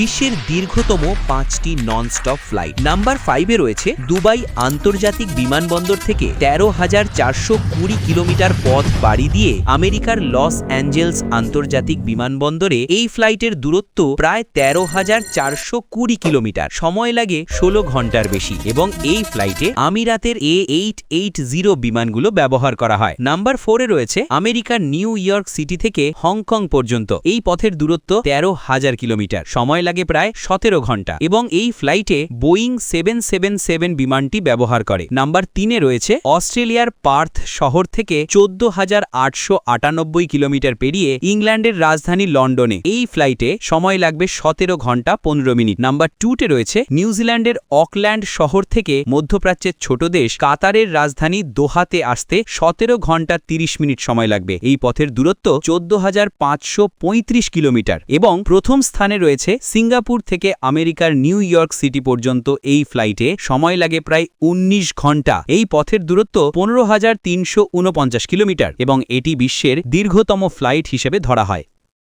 বিশ্বের দীর্ঘতম পাঁচটি নন স্টপ ফ্লাইট নাম্বার ফাইভে রয়েছে দুবাই আন্তর্জাতিক বিমানবন্দর থেকে তেরো হাজার চারশো কুড়ি কিলোমিটার পথ পাড়ি দিয়ে আমেরিকার লস অ্যাঞ্জেলস আন্তর্জাতিক বিমানবন্দরে এই ফ্লাইটের দূরত্ব প্রায় তেরো হাজার চারশো কুড়ি কিলোমিটার। সময় লাগে ষোলো ঘণ্টার বেশি এবং এই ফ্লাইটে আমিরাতের এ এইট এইট জিরো বিমানগুলো ব্যবহার করা হয়। নাম্বার ফোরে রয়েছে আমেরিকার নিউ ইয়র্ক সিটি থেকে হংকং পর্যন্ত। এই পথের দূরত্ব তেরো হাজার কিলোমিটার। সময় লাগে প্রায় সতেরো ঘণ্টা এবং এই ফ্লাইটে বোয়িং সেভেন সেভেন সেভেন বিমানটি ব্যবহার করে। নাম্বার তিনে রয়েছে অস্ট্রেলিয়ার পার্থ শহর থেকে চোদ্দ হাজার আটশো আটানব্বই কিলোমিটার পেরিয়ে ইংল্যান্ডের রাজধানী লন্ডনে। এই ফ্লাইটে সময় লাগবে সতেরো ঘণ্টা পনেরো মিনিট। নাম্বার টুতে রয়েছে নিউজিল্যান্ডের অকল্যান্ড শহর থেকে মধ্যপ্রাচ্যের ছোট দেশ কাতারের রাজধানী দোহাতে আসতে সতেরো ঘণ্টা তিরিশ মিনিট সময় লাগবে। এই পথের দূরত্ব চোদ্দ কিলোমিটার এবং প্রথম স্থানে রয়েছে সিঙ্গাপুর থেকে আমেরিকার নিউ ইয়র্ক সিটি পর্যন্ত এই ফ্লাইটে সময় লাগে প্রায় ১৯ ঘণ্টা। এই পথের দূরত্ব পনেরো কিলোমিটার এবং এটি বিশ্বের দীর্ঘতম ফ্লাইট হিসেবে ধরা হয়।